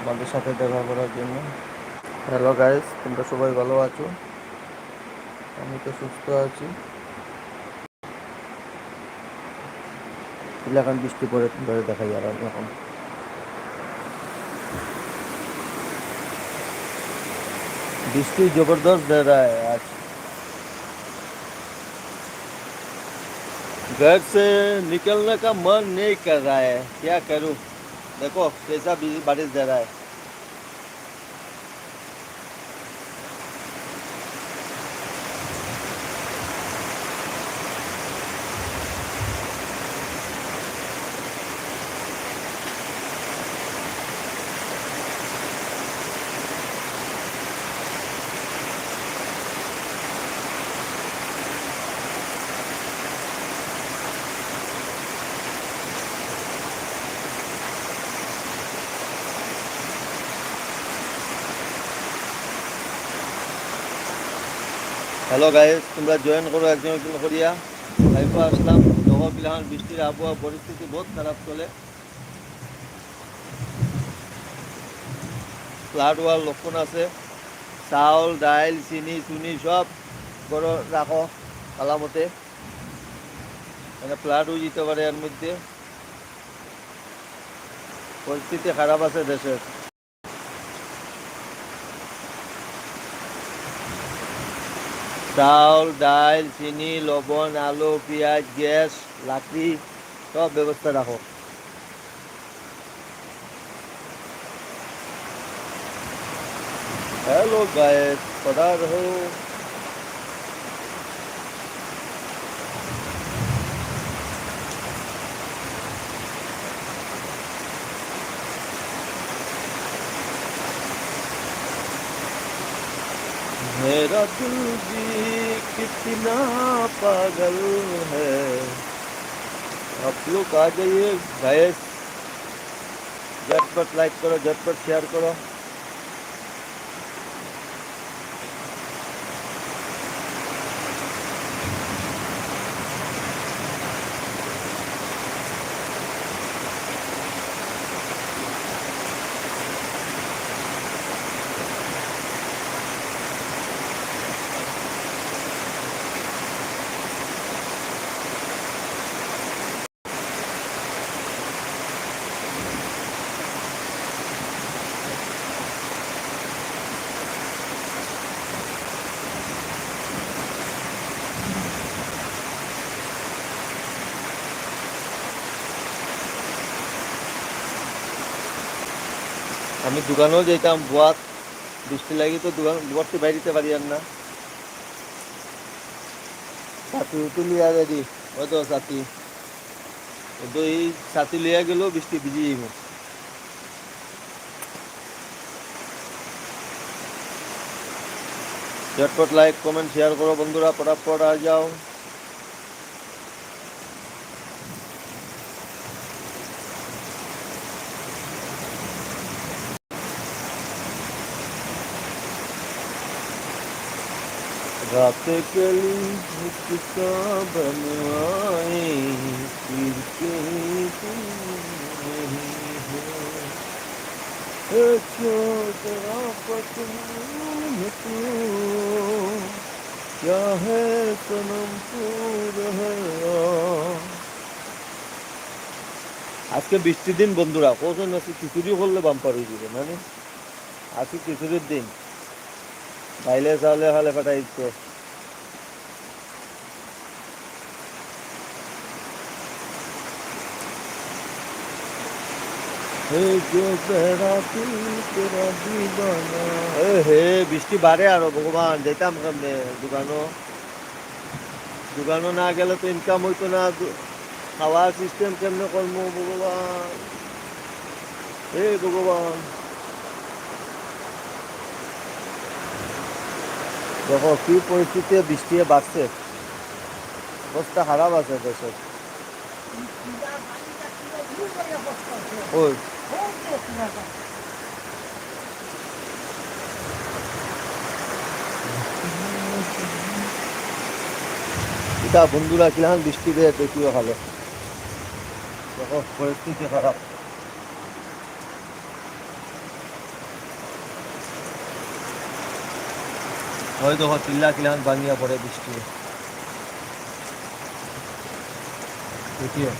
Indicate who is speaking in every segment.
Speaker 1: আমাদের সাথে দেখা করার জন্য হ্যালো গাইস তোমরা সবাই ভালো আছো আমি তো সুস্থ আছি এখন বৃষ্টি পরে তোমরা দেখাই আর আমি এখন बृष्टि जबरदस्त दे रहा है आज घर से निकलने का मन नहीं कर रहा है क्या करूं देखो कैसा बारिश दे रहा है। হ্যালো গাইজ তোমরা জয়েন করো একজন করিয়া। লাইফে আসলাম। পিলাহান বৃষ্টির আবহাওয়া, পরিস্থিতি বহুত খারাপ চলে। ফ্লাড হওয়ার লক্ষণ আছে। চাউল ডাইল চিনি, চুনি সব করো রাখো আলামতে মানে ফ্লাড হয়ে যেতে পারে এর মধ্যে। পরিস্থিতি খারাপ আছে দেশের। চাউল ডাইল চিনি লবণ আলু পেঁয়াজ গ্যাস লাকড়ি সব ব্যবস্থা রাখো হ্যালো গায়েস পদা রহো मेरा दिल भी कितना पागल है। आप लोग आ जाइए गैस झटपट लाइक करो, झटपट शेयर करो। আমি দোকানেও যেতাম, বুয়াত বৃষ্টি লাগি তো দোকান বুয়ারটি বাইরিতে পারি আর না। ছাতি তুলিয়া যাবি হয়তো ছাতি তো এই ছাতি লিয়া গেলেও বৃষ্টি ভিজে যাইব ঝটপট লাইক কমেন্ট শেয়ার করো বন্ধুরা ফটাফট আর যাও रात कली किस्सा बनवाए फिर कहीं तुम नहीं हो छोटा पतून तू क्या है सनम पूर है আজকে বৃষ্টির দিন বন্ধুরা কখন আছে খিচুড়ি করলে বাম্পার হয়ে যাবে মানে আজকে খিচুড়ির দিন বাইলে চাউলে খালে ফাটাই দিচ্ছে। হে বৃষ্টি বাড়ে আরও ভগবান যেতাম কেমনে? দোকানও দোকানও না গেলে তো ইনকাম হইতো না। খাওয়ার সিস্টেম কেমনে করব ভগবান? হে ভগবান। দেখো, কি পরিস্থিতি বৃষ্টি বাড়ছে। অবস্থা খারাপ আছে দেশের। বন্ধুরা কিলাম বৃষ্টিতে দেখিও ভালো। দেখো, পরিস্থিতি খারাপ। হয়তো চিল্লা কিলান ভাঙিয়া পড়ে বৃষ্টি। দেখিও।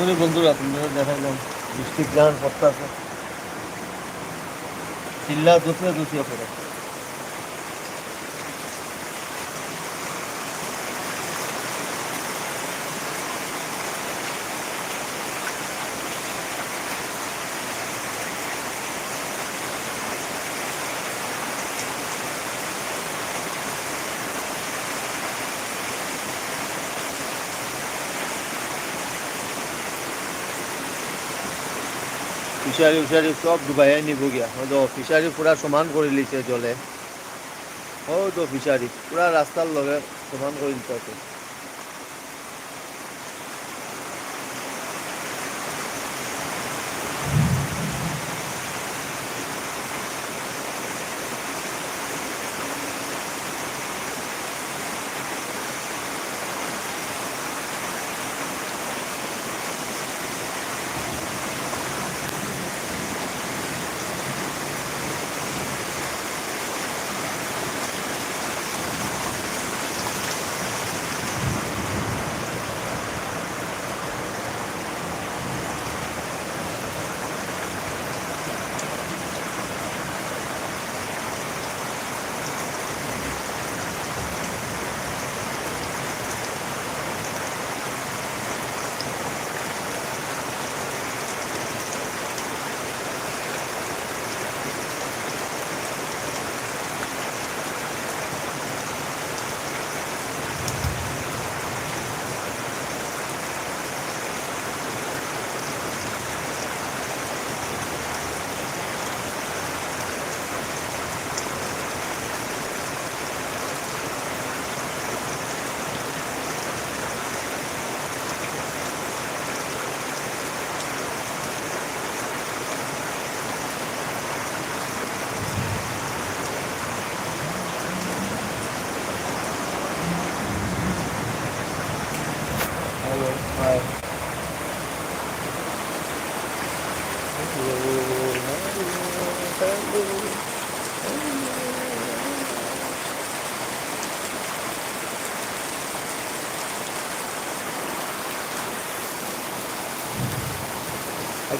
Speaker 1: এক্ষুনি বন্ধুরা আপনারা দেখাইলাম বৃষ্টি গ্রান আছে। চিল্লা দুসরে দুসিয়া পড়ে ফিশারি উশারি সব ডুবাই নিব গিয়া হয়তো ফিশারি পুরা সমান করে লিছে জলে। ও তো ফিশারি পুরা রাস্তার লগে সমান করে দিতে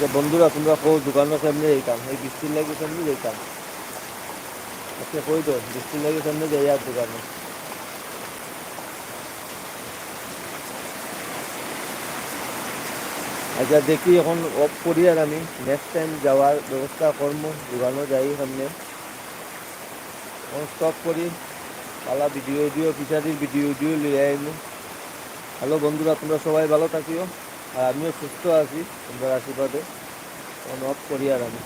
Speaker 1: আচ্ছা বন্ধুরা, তোমরা কো দোকানের সামনে যাইতাম এই বৃষ্টির লাগে সামনে যাইতাম আচ্ছা কই তো বৃষ্টির লাগে সামনে যাই আর দোকানে। আচ্ছা দেখি এখন অফ করি আর আমি। নেক্সট টাইম যাওয়ার ব্যবস্থা করব দোকানও যাই সামনে। এখন স্টপ করি পালা ভিডিও দিও ফিচারির ভিডিও দিও লিয়ে আইমু হ্যালো বন্ধুরা, তোমরা সবাই ভালো থাকিও। আর আমিও সুস্থ আছি তোমার আশীর্বাদে। অফ করি আর আমি।